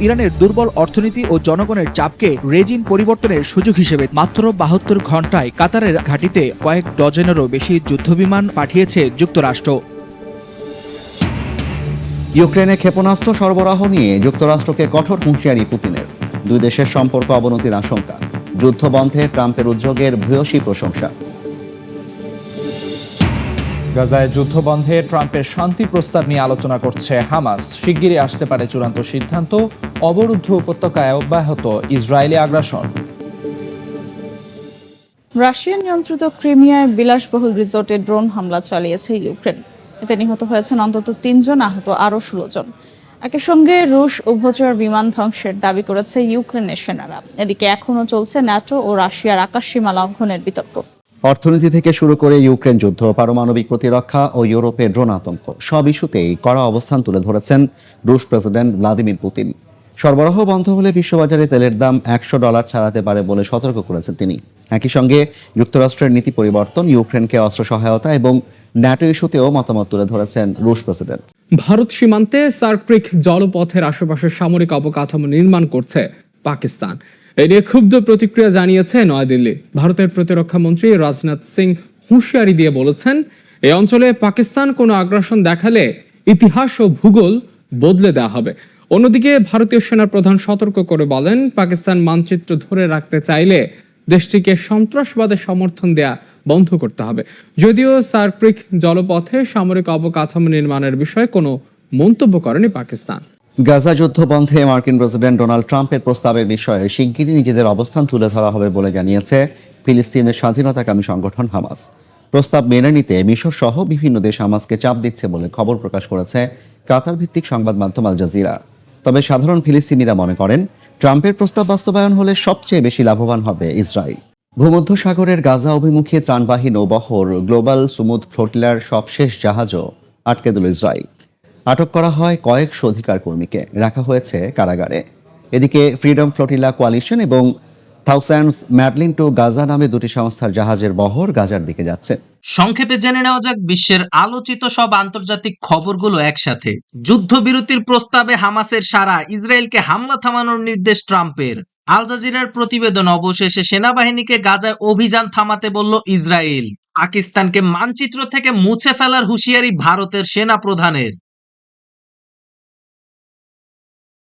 ইরানের দুর্বল অর্থনীতি ও জনগণের চাপকে রেজিম পরিবর্তনের সুযোগ হিসেবে মাত্র বাহাত্তর ঘন্টায় কাতারের ঘাঁটিতে কয়েক ডজনেরও বেশি যুদ্ধবিমান পাঠিয়েছে যুক্তরাষ্ট্র। ইউক্রেনে ক্ষেপণাস্ত্র সরবরাহ নিয়ে যুক্তরাষ্ট্রকে কঠোর হুঁশিয়ারি পুতিনের। দুই দেশের সম্পর্ক অবনতির আশঙ্কা। যুদ্ধ বন্ধে ট্রাম্পের উদ্যোগের ভূয়সী প্রশংসা। গাজায় যুদ্ধ বন্ধে ট্রাম্পের শান্তি প্রস্তাব নিয়ে আলোচনা করছে হামাস। শিগগিরই আসতে পারে চূড়ান্ত সিদ্ধান্ত, অবরুদ্ধ উপত্যকায় অব্যাহত ইসরায়েলি আগ্রাসন। রাশিয়ান নিয়ন্ত্রিত ক্রিমিয়ায় বিলাসবহুল রিসোর্টে ড্রোন হামলা চালিয়েছে ইউক্রেন। এতে নিহত হয়েছেন অন্তত তিনজন, আহত আরও ষোলো জন। একই সঙ্গে রুশ উভচর বিমান ধ্বংসের দাবি করেছে ইউক্রেনের সেনারা। এদিকে এখনও চলছে ন্যাটো ও রাশিয়ার আকাশসীমা লঙ্ঘনের বিতর্ক। অর্থনীতি থেকে শুরু করে ইউক্রেন যুদ্ধ, পারমাণবিক প্রতিরক্ষা ও ইউরোপের ড্রোন আতঙ্ক, সব ইস্যুতেই কড়া অবস্থান তুলে ধরেছেন রুশ প্রেসিডেন্ট ভ্লাদিমির পুতিন। সরবরাহ বন্ধ হলে বিশ্ববাজারে তেলের দাম একশো ডলার ছাড়াতে পারে বলে সতর্ক করেছেন তিনি। একই সঙ্গে যুক্তরাষ্ট্রের নীতি পরিবর্তন, ইউক্রেনকে অস্ত্র সহায়তা এবং ন্যাটো ইস্যুতেও মতামত তুলে ধরেছেন রুশ প্রেসিডেন্ট। ভারত সীমান্তে সার্কপ্রিক জলপথের আশেপাশে সামরিক অবকাঠামো নির্মাণ করছে। পাকিস্তান। এ নিয়ে ক্ষুব্ধ প্রতিক্রিয়া জানিয়েছে নয়াদিল্লি। ভারতের প্রতিরক্ষা মন্ত্রী রাজনাথ সিং হুঁশিয়ারি দিয়ে বলেছেন এই অঞ্চলে পাকিস্তান কোনো আগ্রাসন দেখালে ইতিহাস ও ভূগোল বদলে দেওয়া হবে। অন্যদিকে ভারতীয় সেনার প্রধান সতর্ক করে বলেন, পাকিস্তান মানচিত্র ধরে রাখতে চাইলে দেশটিকে সন্ত্রাসবাদের সমর্থন দেয়া বন্ধ করতে হবে। যদিও সার্প্রিক জলপথে সামরিক অবকাঠামো নির্মাণের বিষয়ে কোনো মন্তব্য করেনি পাকিস্তান। গাজা যুদ্ধ বন্ধে মার্কিন প্রেসিডেন্ট ডোনাল্ড ট্রাম্পের প্রস্তাবের বিষয়ে শিগগিরই নিজেদের অবস্থান তুলে ধরা হবে বলে জানিয়েছে ফিলিস্তিনের স্বাধীনতাকামী সংগঠন হামাস। প্রস্তাব মেনে নিতে মিশর সহ বিভিন্ন দেশ হামাসকে চাপ দিচ্ছে বলে খবর প্রকাশ করেছে কাতার ভিত্তিক সংবাদ মাধ্যম আল জাজিরা। তবে সাধারণ ফিলিস্তিনিরা মনে করেন, ট্রাম্পের প্রস্তাব বাস্তবায়ন হলে সবচেয়ে বেশি লাভবান হবে ইসরায়েল। ভূমধ্য সাগরের গাজা অভিমুখী ত্রাণবাহী নৌবহর গ্লোবাল সুমুদ ফ্লোটিলার সবশেষ জাহাজও আটকে দিল ইসরায়েল। আটক করা হয় কয়েকশো অধিকার কর্মীকে। রাখা হয়েছে কারাগারে। এদিকে ফ্রিডম ফ্লোটিলা কোয়ালিশন এবং থাউস্যান্ডস ম্যাডলিন টু গাজা নামে দুটি সংস্থার জাহাজের বহর গাজার দিকে যাচ্ছে। সংক্ষেপে জেনে নেওয়া যাক বিশ্বের আলোচিত সব আন্তর্জাতিক খবরগুলো একসাথে। যুদ্ধবিরতির প্রস্তাবে হামাসের সারা ইসরায়েলকে হামলা থামানোর নির্দেশ ট্রাম্পের। আল জাজিরার প্রতিবেদন অবশেষে সেনাবাহিনীকে গাজায় অভিযান থামাতে বলল ইসরায়েল। পাকিস্তানকে মানচিত্র থেকে মুছে ফেলার হুঁশিয়ারি ভারতের সেনা প্রধানের